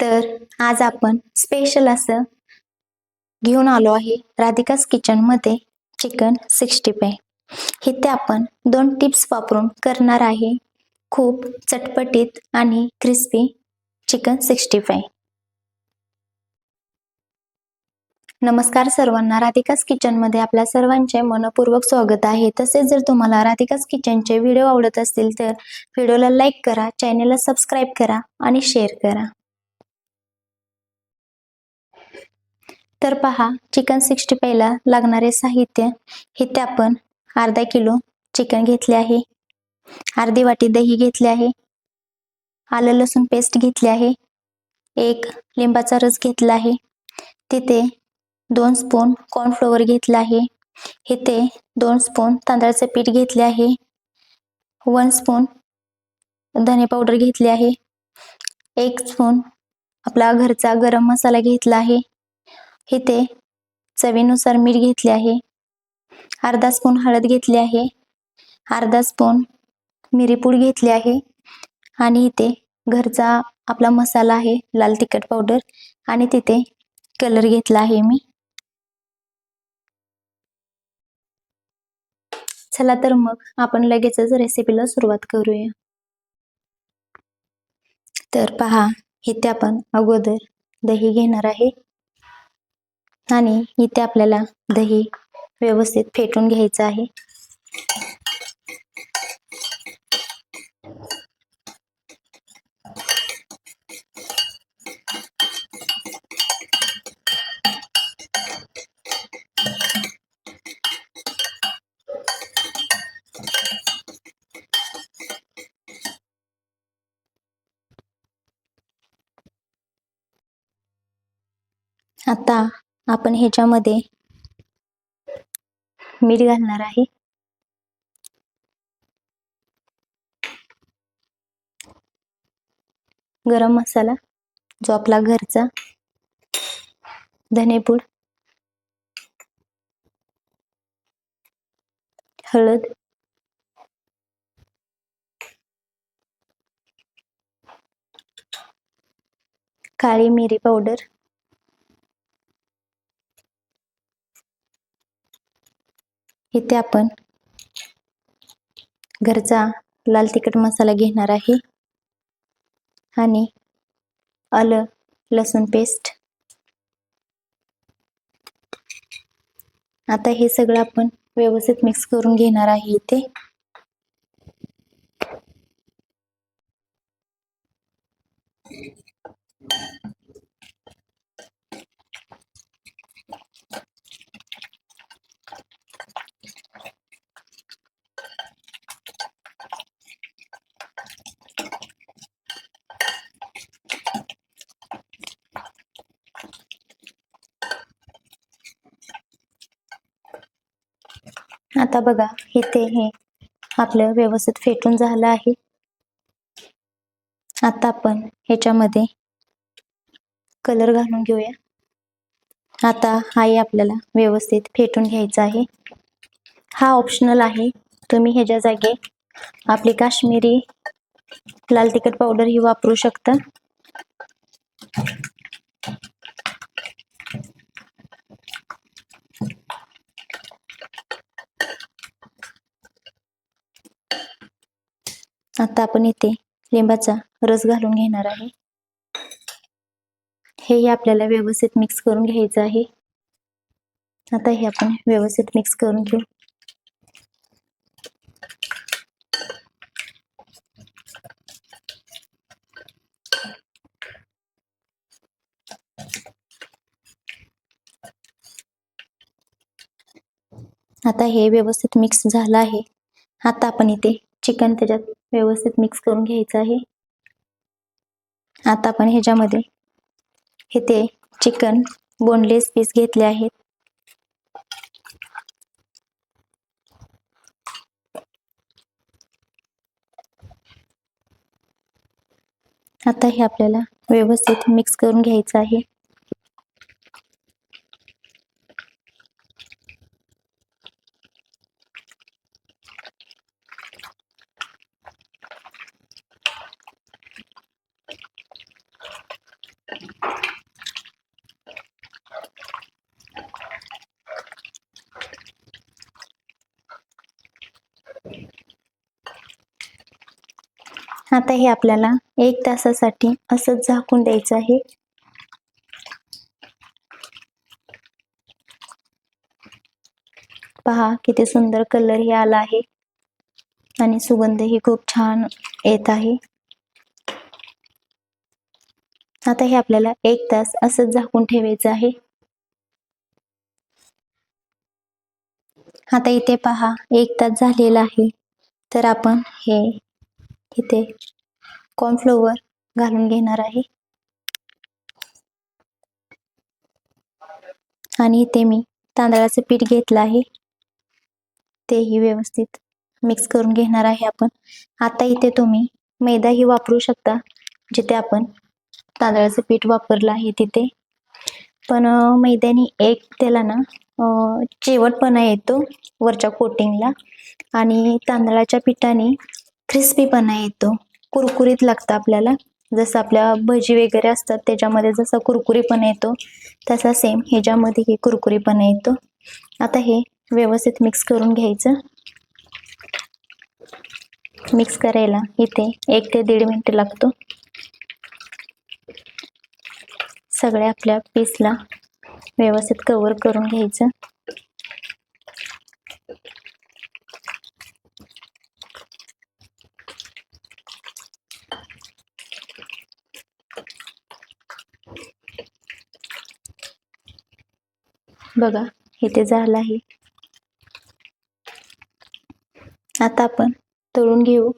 तर आज आपण स्पेशल असं घेऊन आलो आहे राधिकास किचनमध्ये चिकन सिक्स्टी फाय इथे आपण दोन टिप्स वापरून करणार आहे. खूप चटपटीत आणि क्रिस्पी चिकन सिक्स्टी फाय नमस्कार सर्वांना. राधिकास किचनमध्ये आपल्या सर्वांचे मनपूर्वक स्वागत आहे. तसेच जर तुम्हाला राधिकास किचनचे व्हिडिओ आवडत असतील तर व्हिडिओला लाईक करा चॅनेलला सबस्क्राईब करा आणि शेअर करा. तर पहा चिकन सिक्स्टी फायला लागणारे साहित्य. इथे आपण अर्धा किलो चिकन घेतले आहे. अर्धी वाटी दही घेतले आहे. आलं लसूण पेस्ट घेतली आहे. एक लिंबाचा रस घेतला आहे. तिथे दोन स्पून कॉर्नफ्लोअर घेतला आहे. इथे दोन स्पून तांदळाचे पीठ घेतले आहे. वन स्पून धने पावडर घेतली आहे. एक स्पून आपला घरचा गरम मसाला घेतला आहे. इथे चवीनुसार मीठ घेतले आहे. अर्धा स्पून हळद घेतली आहे. अर्धा स्पून मिरीपूड घेतली आहे. आणि इथे घरचा आपला मसाला आहे लाल तिखट पावडर. आणि तिथे कलर घेतला आहे मी. चला तर मग आपण लगेचच रेसिपीला सुरुवात करूया. तर पहा इथे आपण अगोदर दही घेणार आहे. आणि इथे आपल्याला दही व्यवस्थित फेटून घ्यायचं आहे. आता आपण ह्याच्यामध्ये मीठ घालणार आहे. गरम मसाला जो आपला घरचा धनेपूड हळद काळी मिरी पावडर इथे आपण घरचा लाल तिखट मसाला घेणार आहे. आणि आलं लसूण पेस्ट. आता हे सगळं आपण व्यवस्थित मिक्स करून घेणार आहे इथे. आता बघा इथे हे आपलं व्यवस्थित फेटून झालं आहे. आता आपण ह्याच्यामध्ये कलर घालून घेऊया. आता हाही आपल्याला व्यवस्थित फेटून घ्यायचा आहे. हा ऑप्शनल आहे. तुम्ही ह्याच्या जागी आपली काश्मीरी लाल तिखट पावडर ही वापरू शकता. आता आपण इथे लिंबाचा रस घालून घेणार आहे. हेही आपल्याला व्यवस्थित मिक्स करून घ्यायचं आहे. आता हे आपण व्यवस्थित मिक्स करून घेऊ. आता हे व्यवस्थित मिक्स झालं आहे. आता आपण इथे चिकन त्याच्यात व्यवस्थित मिक्स करून घ्यायचं आहे. आता आपण ह्याच्यामध्ये इथे चिकन बोनलेस पीस घेतले आहेत. आता हे आपल्याला व्यवस्थित मिक्स करून घ्यायचं आहे. आता हे आपल्याला एक तासासाठी असंच झाकून द्यायचं आहे. पहा किती सुंदर कलर ही आला आहे. आणि सुगंध ही खूप छान येत आहे. आता हे आपल्याला एक तास असंच झाकून ठेवायचं आहे. आता इथे पहा एक तास झालेला आहे. तर आपण हे इथे कॉर्नफ्लोअर घालून घेणार आहे. आणि इथे मी तांदळाचं पीठ घेतलं आहे. तेही व्यवस्थित मिक्स करून घेणार आहे आपण. आता इथे तुम्ही मैदाही वापरू शकता जिथे आपण तांदळाचं पीठ वापरलं आहे तिथे. पण मैद्याने एक त्याला ना अं, चिवटपणा येतो वरच्या कोटिंगला आणि तांदळाच्या पिठाने क्रिस्पीपणा येतो. कुरकुरीत लागतं आपल्याला. जसं आपल्या भजी वगैरे असतात त्याच्यामध्ये जसा कुरकुरीपणा येतो तसा सेम ह्याच्यामध्येही कुरकुरीपणा येतो. आता हे व्यवस्थित मिक्स करून घ्यायचं. मिक्स करायला इथे एक ते दीड मिनिट लागतो. सगळ्या आपल्या पीसला व्यवस्थित कवर करून घ्यायचं. बघा इथे झालं आहे. आता आपण तळून घेऊ.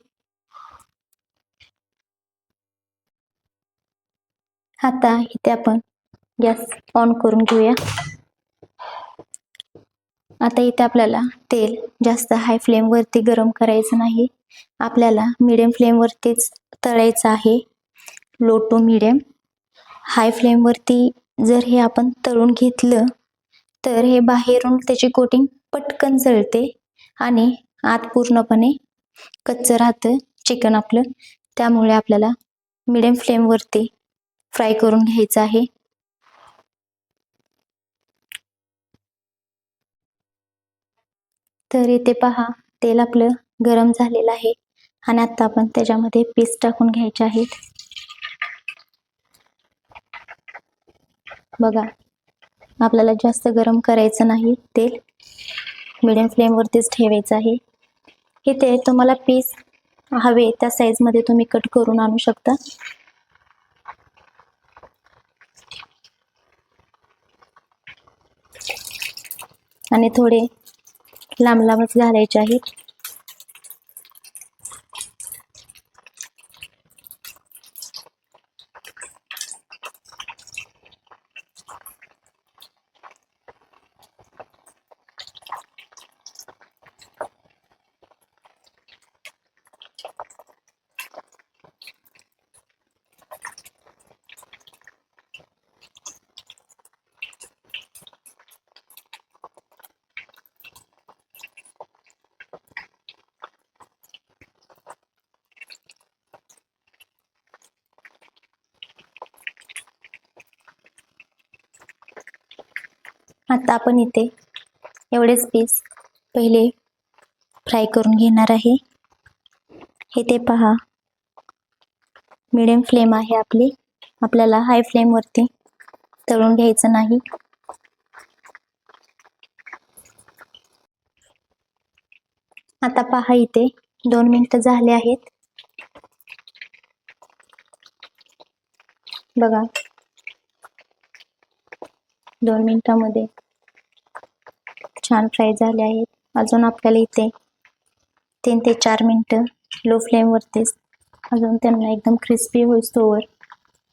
आता इथे आपण गॅस ऑन करून घेऊया. आता इथे आपल्याला तेल जास्त हाय फ्लेमवरती गरम करायचं नाही. आपल्याला मिडियम फ्लेमवरतीच तळायचं आहे. लो टू मिडियम हाय फ्लेमवरती जर हे आपण तळून घेतलं तर हे बाहेरून त्याची कोटिंग पटकन जळते आणि आत पूर्णपणे कच्चं राहतं चिकन आपलं. त्यामुळे आपल्याला मिडियम फ्लेमवरती फ्राय करून घ्यायचं आहे. तर इथे पहा तेल आपलं गरम झालेलं आहे आणि आता आपण त्याच्यामध्ये पीस टाकून घ्यायचे आहेत. बघा आपल्याला जास्त गरम करायचं नाही तेल. मिडियम फ्लेमवरतीच ठेवायचं आहे. इथे तुम्हाला पीस हवे त्या साईजमध्ये तुम्ही कट करून आणू शकता. आणि थोडे लांब लांबच घालायचे आहेत. आता आपण इथे एवढेच पीस पहिले फ्राय करून घेणार आहे. हे ते पहा. मिडियम फ्लेम आहे आपली. आपल्याला हाय फ्लेमवरती तळून घ्यायचं नाही. आता पहा इथे दोन मिनटं झाले आहेत. बघा. दोन मिनिटामध्ये. छान फ्राय झाले आहेत. अजून आपल्याला इथे तीन ते चार मिनटं लो फ्लेमवरतीच अजून त्यांना एकदम क्रिस्पी होईस्तोवर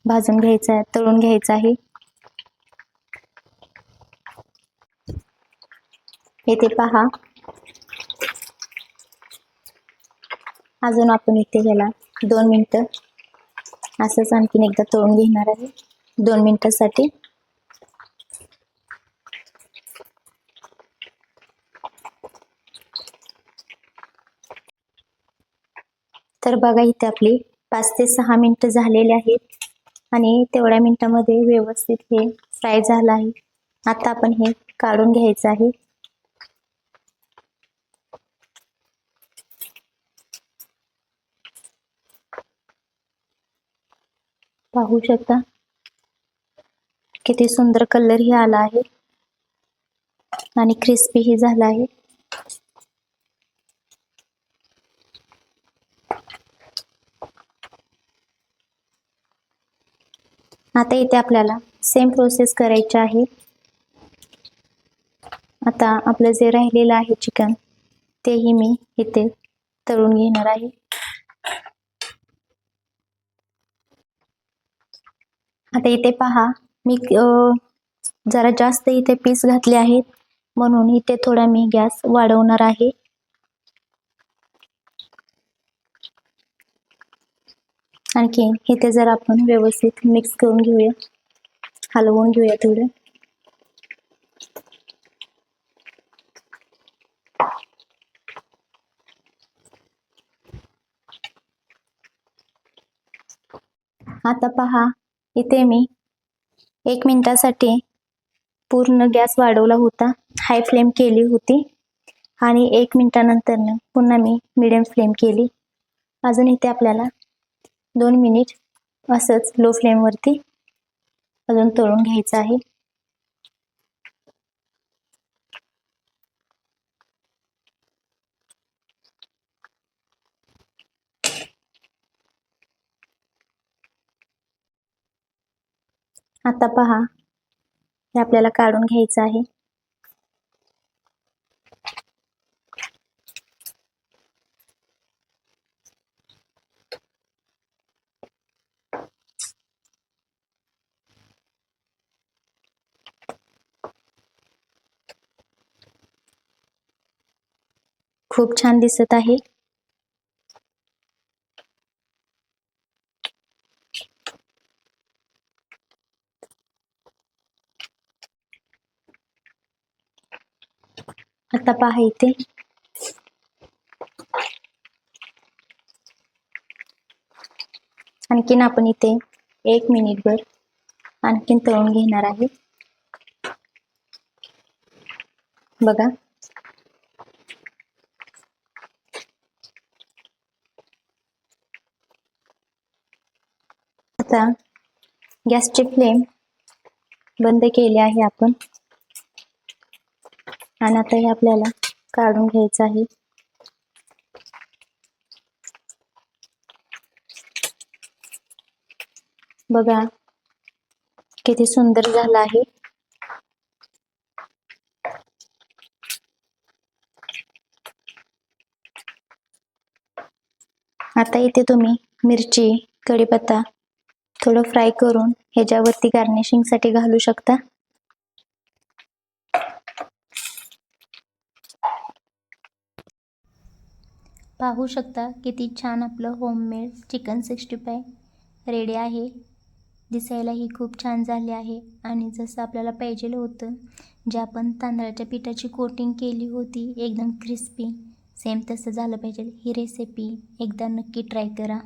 भाजून घ्यायचं आहे तळून घ्यायचं आहे. इथे पहा. अजून आपण इथे ह्याला दोन मिनटं असंच आणखीन एकदा तळून घेणार आहे. दोन मिनटासाठी तर बघा इथे आपली पाच ते सहा मिनटं झालेले आहेत. आणि तेवढ्या मिनिटामध्ये व्यवस्थित हे फ्राय झालं आहे. आता आपण हे काढून घ्यायचं आहे. पाहू शकता? किती सुंदर कलर ही आला आहे. आणि क्रिस्पी ही झाला आहे. आता इथे आपल्याला सेम प्रोसेस करायची आहे. आता आपलं जे राहिलेलं आहे चिकन तेही मी इथे तळून घेणार आहे. आता इथे पहा मी अ, जरा जास्त इथे पीस घातले आहेत म्हणून इथे थोडा मी गॅस वाढवणार आहे. आणखी इथे जर आपण व्यवस्थित मिक्स करून घेऊया. हलवून घेऊया थोडं. आता पहा इथे मी एक मिनिटासाठी पूर्ण गॅस वाढवला होता. हाय फ्लेम केली होती. आणि एक मिनिटानंतर पुन्हा मी मिडियम फ्लेम केली. अजून इथे आपल्याला दोन मिनिट असंच लो फ्लेमवरती अजून तळून घ्यायचं आहे. आता पहा हे आपल्याला काढून घ्यायचं आहे. खूप छान दिसत आहे. आता पहा इथे. आणखीन आपण इथे एक मिनिटभर आणखीन तळून घेणार आहे. बघा. आता गॅसची फ्लेम बंद केली आहे आपण. आणि आता हे आपल्याला काढून घ्यायचं आहे. बघा किती सुंदर झालं आहे. आता इथे तुम्ही मिरची कढीपत्ता थोडं फ्राय करून ह्याच्यावरती गार्निशिंगसाठी घालू शकता. पाहू शकता किती छान आपलं homemade chicken sixty five ready आहे. दिसायलाही खूप छान झाले आहे. आणि जसं आपल्याला पाहिजे होतं जे आपण तांदळाच्या पिठाची कोटिंग केली होती एकदम क्रिस्पी सेम तसं झालं पाहिजे. ही रेसिपी एकदा नक्की ट्राय करा.